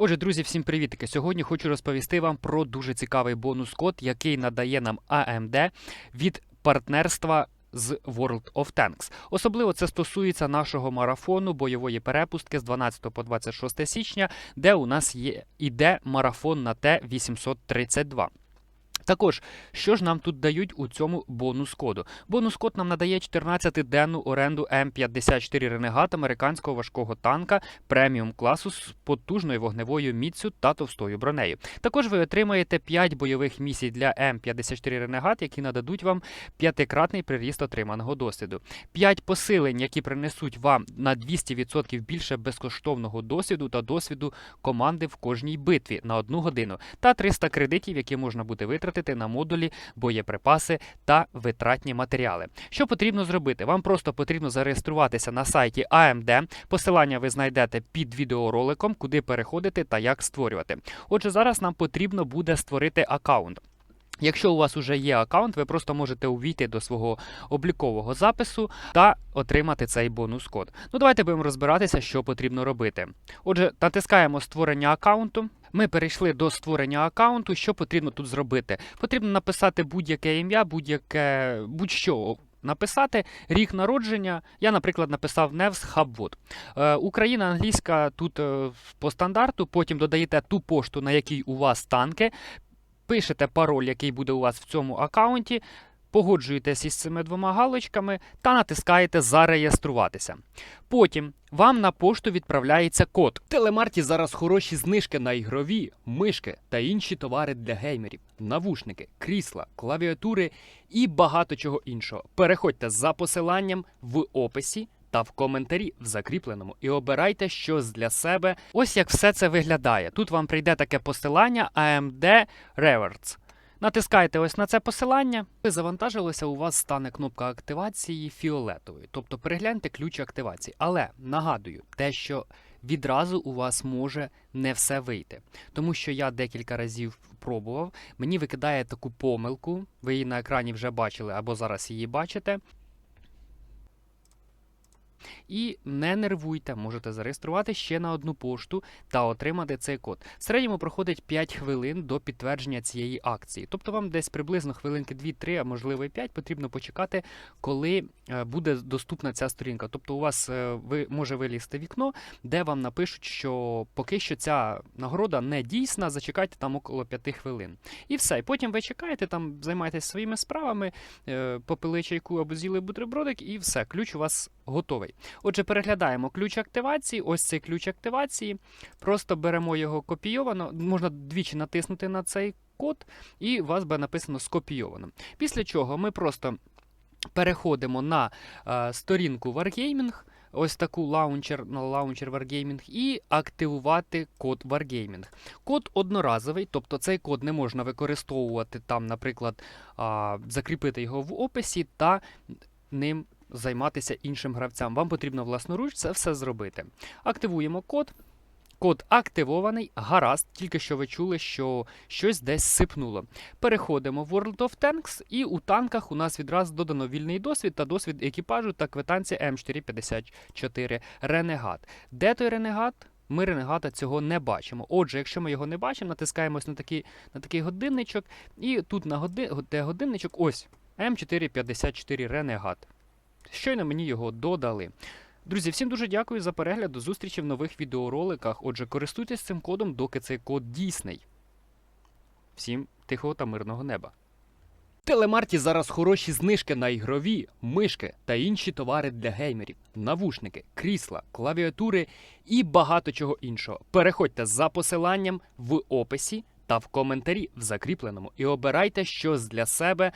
Отже, друзі, всім привітки! Сьогодні хочу розповісти вам про дуже цікавий бонус-код, який надає нам AMD від партнерства з World of Tanks. Особливо це стосується нашого марафону бойової перепустки з 12 по 26 січня, де у нас є іде марафон на Т-832. Також, що ж нам тут дають у цьому бонус-коду? Бонус-код нам надає 14-денну оренду М54 Ренегат американського важкого танка преміум класу з потужною вогневою міцю та товстою бронею. Також ви отримаєте 5 бойових місій для М54 Ренегат, які нададуть вам п'ятикратний приріст отриманого досвіду. 5 посилень, які принесуть вам на 200% більше безкоштовного досвіду та досвіду команди в кожній битві на одну годину, та 300 кредитів, які можна буде витратити на модулі, боєприпаси та витратні матеріали. Що потрібно зробити? Вам просто потрібно зареєструватися на сайті AMD. Посилання ви знайдете під відеороликом, куди переходити та як створювати. Отже, зараз нам потрібно буде створити аккаунт. Якщо у вас вже є аккаунт, ви просто можете увійти до свого облікового запису та отримати цей бонус-код. Ну давайте будемо розбиратися, що потрібно робити. Отже, натискаємо створення аккаунту. Ми перейшли до створення аккаунту. Що потрібно тут зробити? Потрібно написати будь-яке ім'я, будь-яке будь-що. Написати рік народження. Я, наприклад, написав Невс Хабвод. Е, Україна англійська тут е, по стандарту. Потім додаєте ту пошту, на якій у вас танки. Пишете пароль, який буде у вас в цьому аккаунті, погоджуєтесь із цими двома галочками та натискаєте Зареєструватися. Потім вам на пошту відправляється код. В Телемарті зараз хороші знижки на ігрові, мишки та інші товари для геймерів, навушники, крісла, клавіатури і багато чого іншого. Переходьте за посиланням в описі та в коментарі в закріпленому і обирайте щось для себе. Ось як все це виглядає. Тут вам прийде таке посилання AMD Rewards. Натискаєте ось на це посилання. Ви завантажилося, у вас стане кнопка активації фіолетовою. Тобто перегляньте ключ активації. Але нагадую, те, що відразу у вас може не все вийти. Тому що я декілька разів пробував, мені викидає таку помилку, ви її на екрані вже бачили або зараз її бачите. І не нервуйте, можете зареєструвати ще на одну пошту та отримати цей код. В середньому проходить 5 хвилин до підтвердження цієї акції. Тобто вам десь приблизно хвилинки 2-3, а можливо і 5 потрібно почекати, коли е, буде доступна ця сторінка. Тобто у вас е, ви може вилізти вікно, де вам напишуть, що поки що ця нагорода не дійсна, зачекайте там около 5 хвилин. І все. І потім ви чекаєте, там займаєтесь своїми справами, е, попили чайку або з'їли бутербродик, і все, ключ у вас готовий. Отже, переглядаємо ключ активації. Ось цей ключ активації. Просто беремо його копійовано. Можна двічі натиснути на цей код, і у вас буде написано скопійовано. Після чого ми просто переходимо на е, сторінку Wargaming, ось таку лаунчер на лаунчер Wargaming, і активувати код Wargaming. Код одноразовий, тобто цей код не можна використовувати там, наприклад, а, закріпити його в описі та ним займатися іншим гравцям. Вам потрібно власноруч це все зробити. Активуємо код. Код активований, гаразд, тільки що ви чули, що щось десь сипнуло. Переходимо в World of Tanks, і у танках у нас відразу додано вільний досвід та досвід екіпажу та квитанція М454 Ренегат. Де той Ренегат? Ми ренегата цього не бачимо. Отже, якщо ми його не бачимо, натискаємось на такий, на такий годинничок, і тут на годи, де годинничок, ось М454 Ренегат. Щойно мені його додали. Друзі, всім дуже дякую за перегляд. До зустрічі в нових відеороликах. Отже, користуйтесь цим кодом, доки цей код дійсний. Всім тихого та мирного неба. В Телемарті зараз хороші знижки на ігрові, мишки та інші товари для геймерів, навушники, крісла, клавіатури і багато чого іншого. Переходьте за посиланням в описі та в коментарі в закріпленому і обирайте щось для себе